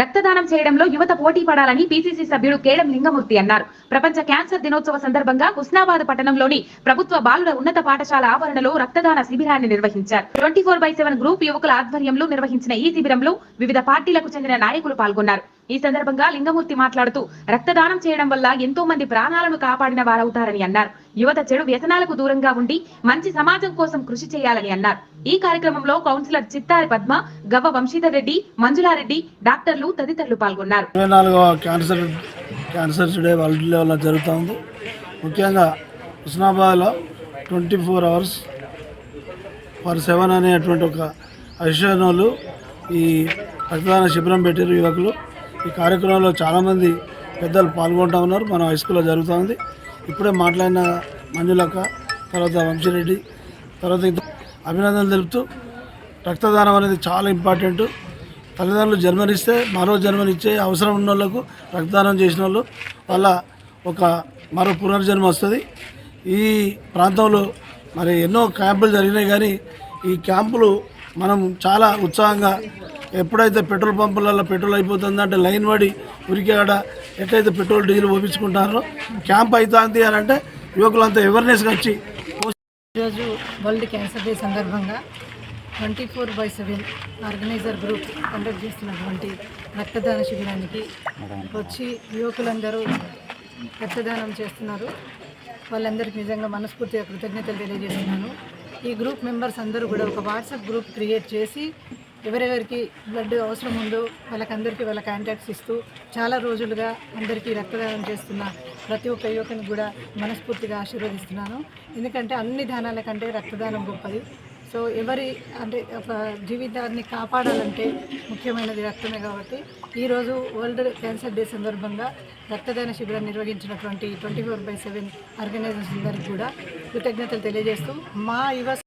రక్తదానం చేయడంలో యువత పోటీ పడాలని పీసీసీ సభ్యుడు కేడం లింగమూర్తి అన్నారు. ప్రపంచ క్యాన్సర్ దినోత్సవ సందర్భంగా హుస్నాబాద్ పట్టణంలోని ప్రభుత్వ బాలుర ఉన్నత పాఠశాల ఆవరణలో రక్తదాన శిబిరాన్ని నిర్వహించారు. Twenty four by seven group యువకుల ఆధ్వర్యంలో నిర్వహించిన ఈ శిబిరంలో వివిధ పార్టీలకు చెందిన నాయకులు పాల్గొన్నారు. ఈ సందర్భంగా లింగమూర్తి మాట్లాడుతూ రక్తదానం చేయడం వల్ల ఎంతో మంది ప్రాణాలను కాపాడిన వారవుతారని అన్నారు. యువత చెడు వ్యసనాలకు దూరంగా ఉండి మంచి సమాజం కోసం కృషి చేయాలని అన్నారు. ఈ కార్యక్రమంలో కౌన్సిలర్ చిత్తారి పద్మ గవ్వ వంశీధర్ రెడ్డి మంజులారెడ్డి డాక్టర్లు తదితరులు పాల్గొన్నారు. జరుగుతుంది క్యాన్సర్ క్యాన్సర్ డే వరల్డ్ లెవెల్లో జరుగుతూ ఉంది. ముఖ్యంగా హుస్నాబాద్లో twenty four hours for seven అనేటువంటి ఒక అశోనోలు ఈ రక్తదాన శిబిరం పెట్టారు యువకులు. ఈ కార్యక్రమంలో చాలామంది పెద్దలు పాల్గొంటూ ఉన్నారు. మన హై స్కూల్లో జరుగుతూ ఉంది. ఇప్పుడే మాట్లాడిన మంజులక్క తర్వాత వంశీరెడ్డి తర్వాత అభినందనలు తెలుపుతూ రక్తదానం అనేది చాలా ఇంపార్టెంట్. తల్లిదండ్రులు జన్మనిస్తే మరో జన్మనిచ్చే అవసరం ఉన్న వాళ్ళకు రక్తదానం చేసిన వాళ్ళు వాళ్ళ ఒక మరో పునర్జన్మ వస్తుంది. ఈ ప్రాంతంలో మరి ఎన్నో క్యాంపులు జరిగినాయి కానీ ఈ క్యాంపులు మనం చాలా ఉత్సాహంగా ఎప్పుడైతే పెట్రోల్ పంపులలో పెట్రోల్ అయిపోతుందంటే లైన్ పడి ఉరికాడ ఎట్లయితే పెట్రోల్ డీజిల్ ఓపించుకుంటారో క్యాంప్ అవుతుంది అని అంటే యువకులంతా అవేర్నెస్గా వచ్చి ఈరోజు వరల్డ్ క్యాన్సర్ డే సందర్భంగా twenty four by seven organizer group conduct చేస్తున్నటువంటి రక్తదాన శిబిరానికి వచ్చి యువకులందరూ రక్తదానం చేస్తున్నారు. వాళ్ళందరికీ నిజంగా మనస్ఫూర్తిగా కృతజ్ఞతలు తెలియజేస్తున్నాను. ఈ గ్రూప్ మెంబర్స్ అందరూ కూడా ఒక వాట్సాప్ గ్రూప్ క్రియేట్ చేసి ఎవరెవరికి బ్లడ్ అవసరం ఉందో వాళ్ళకందరికీ వాళ్ళ కాంటాక్ట్స్ ఇస్తూ చాలా రోజులుగా అందరికీ రక్తదానం చేస్తున్న ప్రతి ఒక్క యువకుని కూడా మనస్ఫూర్తిగా ఆశీర్వదిస్తున్నాను. ఎందుకంటే అన్ని దానాల కంటే రక్తదానం గొప్పది. సో ఎవరి అంటే ఒక జీవితాన్ని కాపాడాలంటే ముఖ్యమైనది రక్తమే కాబట్టి ఈరోజు వరల్డ్ క్యాన్సర్ డే సందర్భంగా రక్తదాన శిబిరం నిర్వహించినటువంటి twenty four by seven organization అందరికీ కూడా కృతజ్ఞతలు తెలియజేస్తూ మా యువ